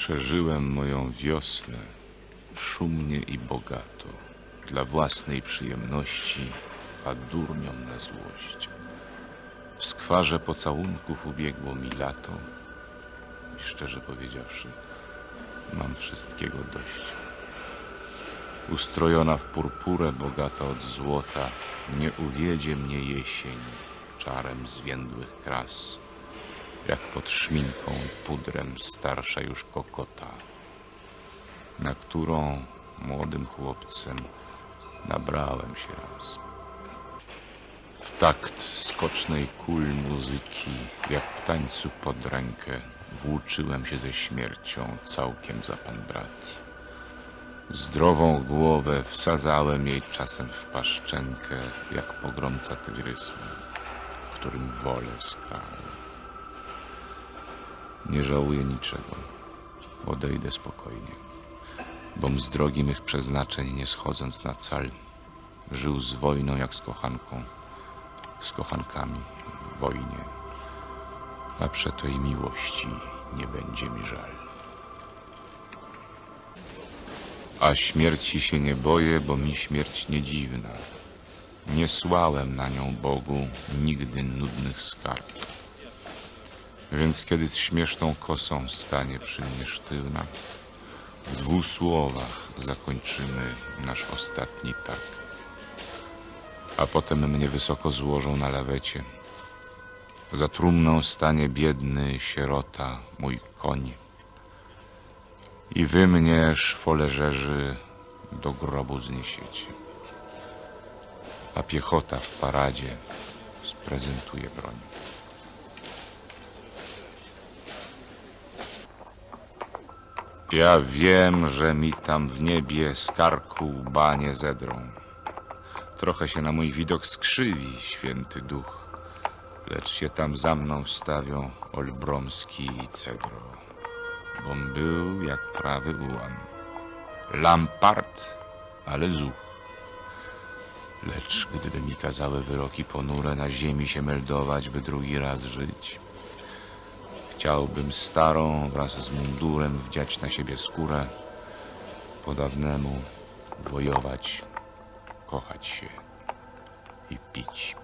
Przeżyłem moją wiosnę szumnie i bogato, dla własnej przyjemności, a durniom na złość. W skwarze pocałunków ubiegło mi lato i szczerze powiedziawszy, mam wszystkiego dość. Ustrojona w purpurę, bogata od złota, nie uwiedzie mnie jesień czarem zwiędłych kras, jak pod szminką i pudrem starsza już kokota, na którą młodym chłopcem nabrałem się raz. W takt skocznej kul muzyki, jak w tańcu pod rękę, włóczyłem się ze śmiercią całkiem za pan brat. Zdrową głowę wsadzałem jej czasem w paszczenkę, jak pogromca tygrysu, którym wolę skrał. Nie żałuję niczego. Odejdę spokojnie. Bom z drogi mych przeznaczeń, nie schodząc na cal, żył z wojną jak z kochanką, z kochankami w wojnie, a przeto i miłości nie będzie mi żal. A śmierci się nie boję, bo mi śmierć nie dziwna. Nie słałem na nią Bogu nigdy nudnych skarg. Więc kiedy z śmieszną kosą stanie przy mnie sztywna, w dwóch słowach zakończymy nasz ostatni tak. A potem mnie wysoko złożą na lawecie. Za trumną stanie biedny sierota, mój koń. I wy mnie, szwoleżerzy, do grobu zniesiecie. A piechota w paradzie sprezentuje broń. Ja wiem, że mi tam w niebie z karku nie zedrą. Trochę się na mój widok skrzywi święty duch, lecz się tam za mną wstawią Olbromski i Cedro, bom był jak prawy ułan. Lampart, ale zuch. Lecz gdyby mi kazały wyroki ponure na ziemi się meldować, by drugi raz żyć, Chciałbym starą wraz z mundurem wdziać na siebie skórę, po dawnemu wojować, kochać się i pić.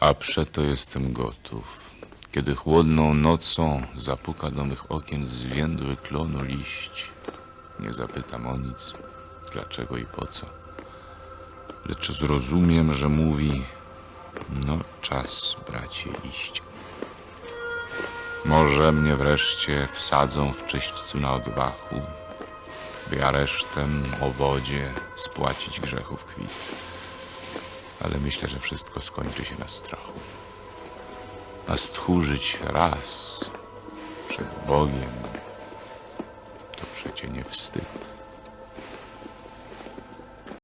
A przeto jestem gotów, kiedy chłodną nocą zapuka do mych okien zwiędły klonu liść. Nie zapytam o nic, dlaczego i po co, lecz zrozumiem, że mówi no, czas, bracie, iść. Może mnie wreszcie wsadzą w czyśćcu na odwachu, by aresztem o wodzie spłacić grzechów kwit. Ale myślę, że wszystko skończy się na strachu. A stchórzyć raz przed Bogiem to przecie nie wstyd.